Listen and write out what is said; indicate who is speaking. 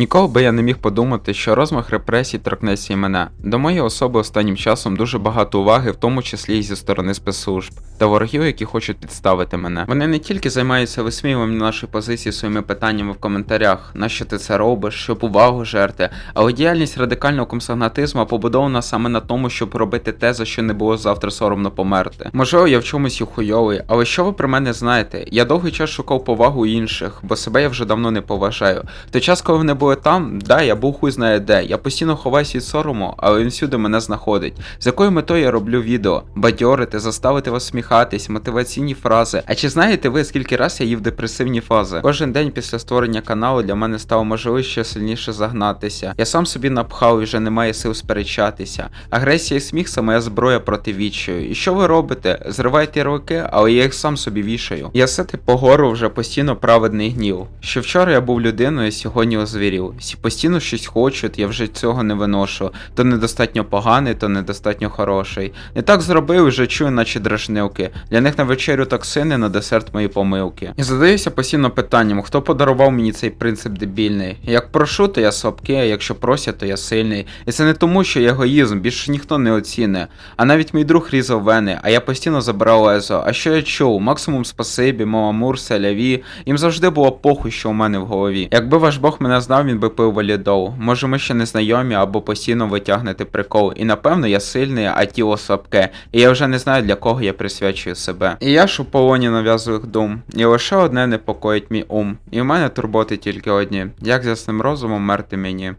Speaker 1: Ніколи би я не міг подумати, що розмах репресій торкнеться і мене. До моєї особи останнім часом дуже багато уваги, в тому числі і зі сторони спецслужб та ворогів, які хочуть підставити мене. Вони не тільки займаються висміюванням нашої позиції своїми питаннями в коментарях, на що ти це робиш, щоб увагу жерти, але діяльність радикального комсогнатизму побудована саме на тому, щоб робити те, за що не було завтра соромно померти. Можливо, я в чомусь і хуйовий, але що ви про мене знаєте? Я довгий час шукав повагу інших, бо себе я вже давно не поважаю. В той час, коли вони були там, да, я був хуй знає де. Я постійно ховаюсь від сорому, але він всюди мене знаходить. З якою метою я роблю відео? Бадьорити, заставити вас сміхатись, мотиваційні фрази. А чи знаєте ви, скільки раз я їв депресивні фази? Кожен день після створення каналу для мене стало можливо ще сильніше загнатися. Я сам собі напхав і вже немає сил сперечатися. Агресія і сміх це моя зброя проти відчаю. І що ви робите? Зриваєте руки, але я їх сам собі вішаю. Я сити по гору вже постійно праведний гнів. Що вчора я був людиною, сьогодні озвірів. Всі постійно щось хочуть, я вже цього не виношу. То недостатньо поганий, то недостатньо хороший. Не так зробив, вже чую, наче дражнилки. Для них на вечерю токсини, на десерт мої помилки. І задаюся постійно питанням, хто подарував мені цей принцип дебільний. Як прошу, то я слабкий, а якщо просять, то я сильний. І це не тому, що я егоїзм, більше ніхто не оціни. А навіть мій друг різав вени, а я постійно забирав лезо. А що я чув? Максимум спасибі, мова Мурса, ляві. Їм завжди було похуй, що у мене в голові. Якби ваш Бог мене знав, він би пив валідол. Може, ми ще не знайомі або постійно витягнете прикол. І напевно я сильний, а тіло слабке. І я вже не знаю для кого я присвячую себе. І я ж у полоні нав'язливих дум. І лише одне непокоїть мій ум. І в мене турботи тільки одні. Як ясним розумом мерти мені?